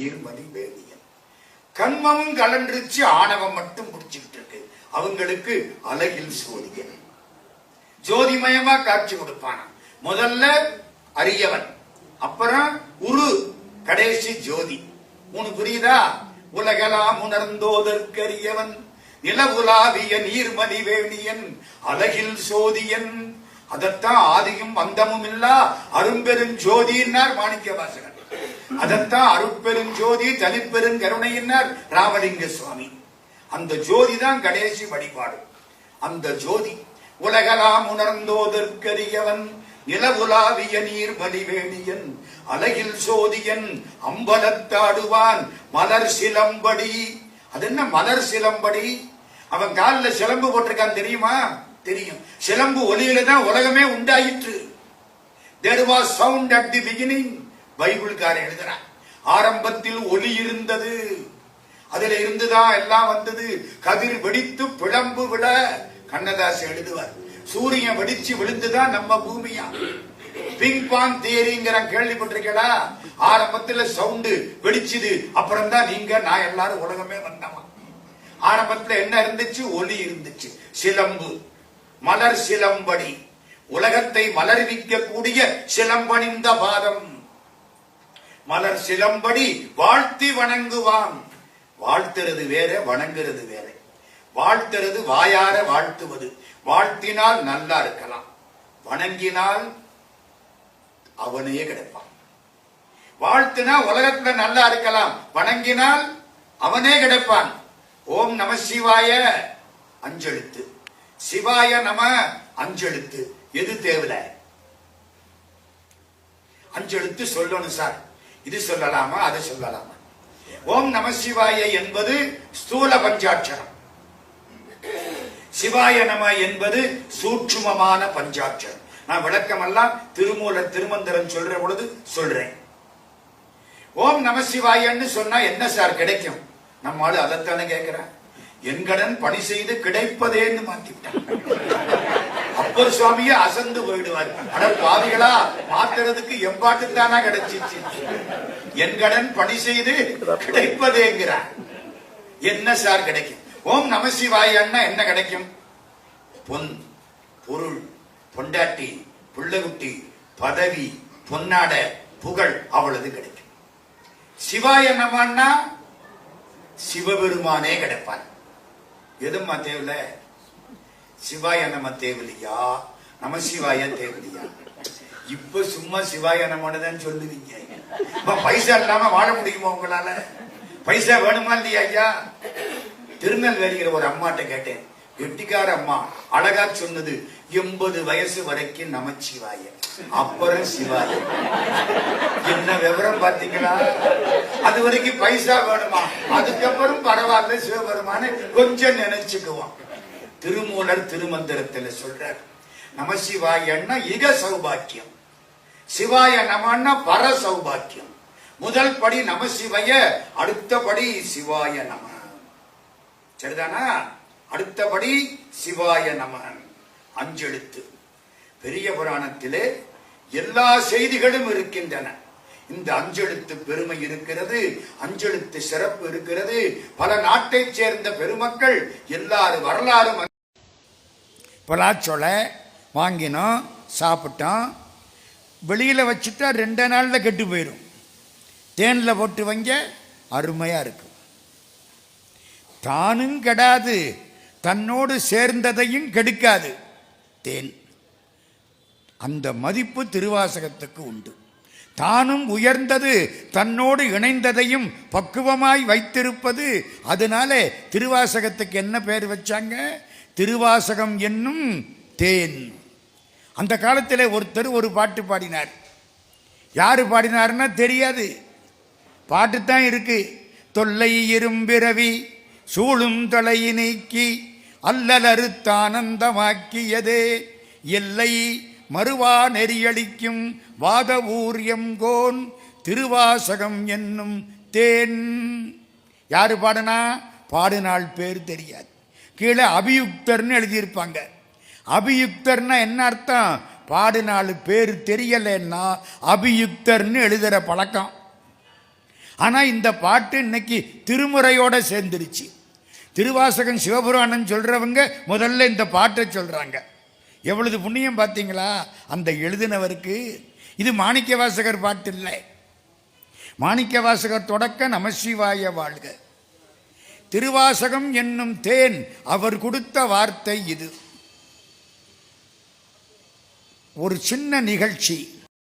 நீர்மதி வேதியன். கண்மமும் கலன்றுச்சு ஆணவம் மட்டும் குடிச்சுக்கிட்டு இருக்கு அவங்களுக்கு அழகில் சோதியன். ஜோதிமயமா காட்சி கொடுப்பான்? முதல்ல அரியவன் அப்புறம் உரு கடைசி ஜோதி. உனக்கு புரியுதா? உலகலாம் உணர்ந்தோதற்கரியவன். நிலவுலாவிய நீர்மதி வேணியன் அழகில் சோதியன். அதத்தான் ஆதியும் அந்தமும் இல்லா அரும்பெருஞ்சோதியினார் மாணிக்க வாசகன் அதத்தான் அருட்பெருஞ்சோதி தனிப்பெரும் கருணையினர் ராமலிங்க சுவாமி. அந்த ஜோதி தான் கடைசி வழிபாடு. அந்த ஜோதி உலகலாம் உணர்ந்தோதற்கரியவன் நிலவுலாவிய நீர் பலிவேணியன் அலகில் சோதியன் அம்பலத்தாடுவான் மலர் சிலம்படி. அது என்ன மலர் சிலம்படி? அவன் காலில் சிலம்பு போட்டிருக்கான் தெரியுமா? தெரியும். சிலம்பு ஒலியில தான் உலகமே உண்டாயிற்று. There was sound at the beginning பைபிள்காரன் எழுதுறான். ஆரம்பத்தில் ஒலி இருந்தது. அதுல இருந்துதான் எல்லாம் வந்தது. கதிர் வெடித்து பிளம்பு விட கண்ணதாஸ் எழுதுவார். சூரியன் வெடிச்சு விழுந்துதான் நம்ம பூமியா. பிங் பாங் தியரிங்கிற கேள்விப்பட்டிருக்கடா. ஆரம்பத்துல சவுண்டு வெடிச்சுது. அப்புறம் தான் நீங்க நான் எல்லாரும் உலகமே வந்தவன் ஆரம்பத்துல என்ன இருந்துச்சு? ஒலி இருந்துச்சு. சிலம்பு. மலர் சிலம்படி. உலகத்தை மலர் விக்கக்கூடிய சிலம்பணிந்த பாதம். மலர் சிலம்படி வாழ்த்தி வணங்குவான். வாழ்த்துறது வேற வணங்குறது வேற. வாழ்த்துறது வாயார வாழ்த்துவது. வாழ்த்தினால் நல்லா இருக்கலாம். வணங்கினால் அவனையே கிடைப்பான். வாழ்த்துனா உலகத்துல நல்லா இருக்கலாம். வணங்கினால் அவனே கிடைப்பான். ஓம் நம சிவாய அஞ்செழுத்து. சிவாய நம அஞ்செழுத்து. எது தேவையில்லை அஞ்செழுத்து சொல்லணும் சார். இது சொல்லலாமா அதை சொல்லலாமா? ஓம் நம சிவாய என்பது ஸ்தூல பஞ்சாட்சரம். சிவாய நம என்பது சூட்சுமமான பஞ்சாட்சரம். நான் விளக்கமெல்லாம் திருமூலர் திருமந்திரம் சொல்ற பொழுது சொல்றேன். ஓம் நம சிவாயன்னு சொன்னா என்ன சார் கிடைக்கும்? நம்ம அதைத்தானே கேட்கிறேன் என்கடன் பணி செய்து கிடைப்பதேன்னு மாத்திவிட்டான் அப்பர் சுவாமியே அசந்து போயிடுவார். அட பாவிகளா மாத்துறதுக்கு எம்பாட்டு தானா கிடைச்சிச்சு என்கடன் பணி செய்து கிடைப்பதேங்கிறார். என்ன சார் கிடைக்கும்? ஓம் நம சிவாயன்னா என்ன கிடைக்கும்? பொன் பொருள் பொண்டாட்டி புள்ளகுட்டி பதவி பொன்னாட புகழ் அவ்வளவு கிடைக்கும். சிவாய நமன்னா சிவபெருமானே கிடைப்பான் எதுமா தேவையில்லை? சிவாய நம்ம தேவலியா? நம சிவாய தேவலியா? இப்ப சும்மா சிவாய நமன்னு சொல்லுவீங்க. இப்ப பைசா இல்லாம வாழ முடியுமா உங்களால? பைசா வேணுமா இல்லையா ஐயா? திருநெல்வேலிங்கிற ஒரு அம்மாட்ட கேட்டேன். கெட்டிக்கார அம்மா அழகா சொன்னது எண்பது வயசு வரைக்கும் நமச்சிவாய அப்புறம் சிவாய. என்ன விவரம் பாத்தீங்களா அது வரைக்கும் பைசா வேணுமா? அதுக்கப்புறம் பரவாயில்ல சிவபெருமான கொஞ்சம் நினைச்சுக்குவான் திருமூலர் திருமந்திரத்துல சொல்றார் நமசிவாயன்னா இக சௌபாக்கியம். சிவாய நமன்னா பர சௌபாக்கியம். முதல் படி நமசிவய அடுத்தபடி சிவாய நம. சரிதானா? அடுத்தபடி சிவாய நம. அஞ்செழுத்து பெரிய புராணத்திலே எல்லா செய்திகளும் இருக்கின்றன. இந்த அஞ்செழுத்து பெருமை இருக்கிறது அஞ்செழுத்து சிறப்பு இருக்கிறது. பல நாட்டைச் சேர்ந்த பெருமக்கள் எல்லாரும் வரலாறும் பலாச்சொலை வாங்கினோம் சாப்பிட்டோம். வெளியில் வச்சுட்டா ரெண்டு நாளில் கெட்டு போயிடும் தேனில் போட்டு வைங்க அருமையாக இருக்கும். தானும் கெடாது தன்னோடு சேர்ந்ததையும் கெடுக்காது. தேன். அந்த மதிப்பு திருவாசகத்துக்கு உண்டு. தானும் உயர்ந்தது தன்னோடு இணைந்ததையும் பக்குவமாய் வைத்திருப்பது அதனால திருவாசகத்துக்கு என்ன பேர் வச்சாங்க? திருவாசகம் என்னும் தேன். அந்த காலத்தில் ஒருத்தர் ஒரு பாட்டு பாடினார். யார் பாடினாருன்னா தெரியாது. பாட்டு தான் இருக்கு. தொல்லை இரும்பிறவி சூழும் தலை நீக்கி அல்லலறுத்தானந்தமாக்கியதே எல்லை மறுவா நெறியளிக்கும் வாத ஊர்யங்கோன் திருவாசகம் என்னும் தேன். யாரு பாடுனா? பாடினால் பேர் தெரியாது. கீழே அபியுக்தர்னு எழுதியிருப்பாங்க. அபியுக்தர்னா என்ன அர்த்தம்? பாடுநாள் பேர் தெரியலைன்னா அபியுக்தர்னு எழுதுகிற பழக்கம். ஆனால் இந்த பாட்டு இன்னைக்கு திருமுறையோடு சேர்ந்துருச்சு. திருவாசகன் சிவபுராணம் சொல்கிறவங்க முதல்ல இந்த பாட்டை சொல்கிறாங்க எவ்வளவு புண்ணியம் பார்த்தீங்களா அந்த எழுதினவருக்கு. இது மாணிக்க வாசகர் பாட்டு இல்லை. மாணிக்க வாசகர் தொடக்க நமசிவாய வாழ்க. திருவாசகம் என்னும் தேன் அவர் கொடுத்த வார்த்தை இது. ஒரு சின்ன நிகழ்ச்சி.